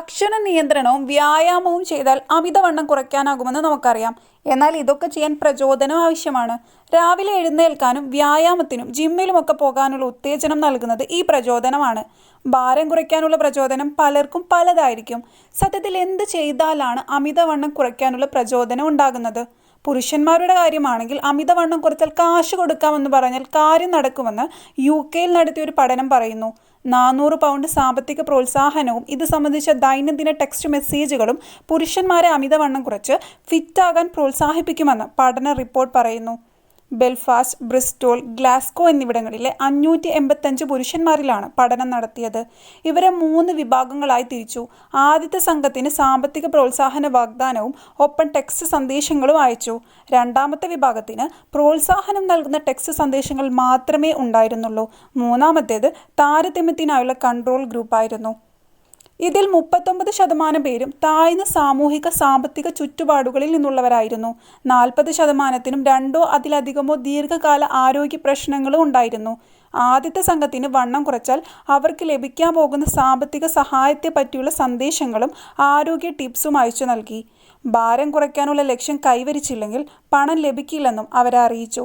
ഭക്ഷണ നിയന്ത്രണവും വ്യായാമവും ചെയ്താൽ അമിതവണ്ണം കുറയ്ക്കാനാകുമെന്ന് നമുക്കറിയാം. എന്നാൽ ഇതൊക്കെ ചെയ്യാൻ പ്രചോദനം ആവശ്യമാണ്. രാവിലെ എഴുന്നേൽക്കാനും വ്യായാമത്തിനും ജിമ്മിലുമൊക്കെ പോകാനുള്ള ഉത്തേജനം നൽകുന്നത് ഈ പ്രചോദനമാണ്. ഭാരം കുറയ്ക്കാനുള്ള പ്രചോദനം പലർക്കും പലതായിരിക്കും. സത്യത്തിൽ എന്ത് ചെയ്താലാണ് അമിതവണ്ണം കുറയ്ക്കാനുള്ള പ്രചോദനം ഉണ്ടാകുന്നത്? പുരുഷന്മാരുടെ കാര്യമാണെങ്കിൽ അമിതവണ്ണം കുറച്ചാൽ കാശ് കൊടുക്കാമെന്ന് പറഞ്ഞാൽ കാര്യം നടക്കുമെന്ന് യു കെയിൽ നടത്തിയ ഒരു പഠനം പറയുന്നു. നാനൂറ് പൗണ്ട് സാമ്പത്തിക പ്രോത്സാഹനവും ഇത് സംബന്ധിച്ച ദൈനംദിന ടെക്സ്റ്റ് മെസ്സേജുകളും പുരുഷന്മാരെ അമിതവണ്ണം കുറച്ച് ഫിറ്റാകാൻ പ്രോത്സാഹിപ്പിക്കുമെന്ന് പഠന റിപ്പോർട്ട് പറയുന്നു. ബെൽഫാസ്റ്റ് ബ്രിസ്റ്റോൾ ഗ്ലാസ്കോ എന്നിവിടങ്ങളിലെ അഞ്ഞൂറ്റി എൺപത്തഞ്ച് പുരുഷന്മാരിലാണ് പഠനം നടത്തിയത്. ഇവരെ മൂന്ന് വിഭാഗങ്ങളായി തിരിച്ചു. ആദ്യത്തെ സംഘത്തിന് സാമ്പത്തിക പ്രോത്സാഹന വാഗ്ദാനവും ഒപ്പം ടെക്സ്റ്റ് സന്ദേശങ്ങളും അയച്ചു. രണ്ടാമത്തെ വിഭാഗത്തിന് പ്രോത്സാഹനം നൽകുന്ന ടെക്സ്റ്റ് സന്ദേശങ്ങൾ മാത്രമേ ഉണ്ടായിരുന്നുള്ളൂ. മൂന്നാമത്തേത് താരതമ്യത്തിനായുള്ള കൺട്രോൾ ഗ്രൂപ്പായിരുന്നു. ഇതിൽ മുപ്പത്തൊമ്പത് ശതമാനം പേരും താഴ്ന്ന സാമൂഹിക സാമ്പത്തിക ചുറ്റുപാടുകളിൽ നിന്നുള്ളവരായിരുന്നു. നാൽപ്പത് ശതമാനത്തിനും രണ്ടോ അതിലധികമോ ദീർഘകാല ആരോഗ്യ പ്രശ്നങ്ങളും ഉണ്ടായിരുന്നു. ആദ്യത്തെ സംഘത്തിന് വണ്ണം കുറച്ചാൽ അവർക്ക് ലഭിക്കാൻ പോകുന്ന സാമ്പത്തിക സഹായത്തെ പറ്റിയുള്ള സന്ദേശങ്ങളും ആരോഗ്യ ടിപ്സും അയച്ചു നൽകി. ഭാരം കുറയ്ക്കാനുള്ള ലക്ഷ്യം കൈവരിച്ചില്ലെങ്കിൽ പണം ലഭിക്കില്ലെന്നും അവരെ അറിയിച്ചു.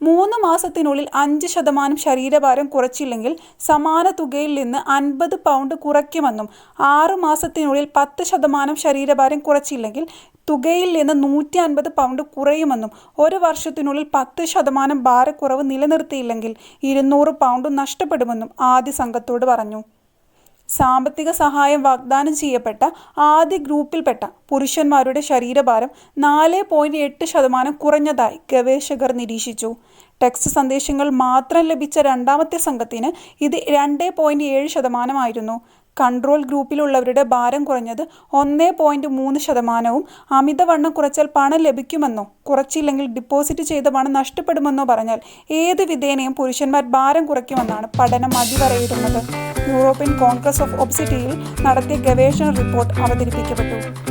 മൂന്ന് മാസത്തിനുള്ളിൽ അഞ്ച് ശതമാനം ശരീരഭാരം കുറച്ചില്ലെങ്കിൽ സമാന തുകയിൽ നിന്ന് അൻപത് പൗണ്ട് കുറയ്ക്കുമെന്നും ആറ് മാസത്തിനുള്ളിൽ പത്ത് ശതമാനം ശരീരഭാരം കുറച്ചില്ലെങ്കിൽ തുകയിൽ നിന്ന് നൂറ്റി അൻപത് പൗണ്ട് കുറയുമെന്നും ഒരു വർഷത്തിനുള്ളിൽ പത്ത് ശതമാനം ഭാരക്കുറവ് നിലനിർത്തിയില്ലെങ്കിൽ ഇരുന്നൂറ് പൗണ്ട് നഷ്ടപ്പെടുമെന്നും ആദ്യ സംഘത്തോട് പറഞ്ഞു സാമ്പത്തിക സഹായം വാഗ്ദാനം ചെയ്യപ്പെട്ട ആദ്യ ഗ്രൂപ്പിൽപ്പെട്ട പുരുഷന്മാരുടെ ശരീരഭാരം നാല് പോയിന്റ് എട്ട് ശതമാനം കുറഞ്ഞതായി ഗവേഷകർ നിരീക്ഷിച്ചു. ടെക്സ്റ്റ് സന്ദേശങ്ങൾ മാത്രം ലഭിച്ച രണ്ടാമത്തെ സംഘത്തിന് ഇത് രണ്ട് പോയിന്റ് ഏഴ് ശതമാനമായിരുന്നു. കൺട്രോൾ ഗ്രൂപ്പിലുള്ളവരുടെ ഭാരം കുറഞ്ഞത് ഒന്ന് പോയിന്റ് മൂന്ന് ശതമാനവും അമിതവണ്ണം കുറച്ചാൽ പണം ലഭിക്കുമെന്നോ കുറച്ചില്ലെങ്കിൽ ഡിപ്പോസിറ്റ് ചെയ്ത പണം നഷ്ടപ്പെടുമെന്നോ പറഞ്ഞാൽ ഏത് വിധേനയും പുരുഷന്മാർ ഭാരം കുറയ്ക്കുമെന്നാണ് പഠനം അടിവരയിടുന്നത്. യൂറോപ്യൻ കോൺഗ്രസ് ഓഫ് ഒബ്സിറ്റിയിൽ നടത്തിയ ഗവേഷണ റിപ്പോർട്ട് അവതരിപ്പിക്കപ്പെട്ടു.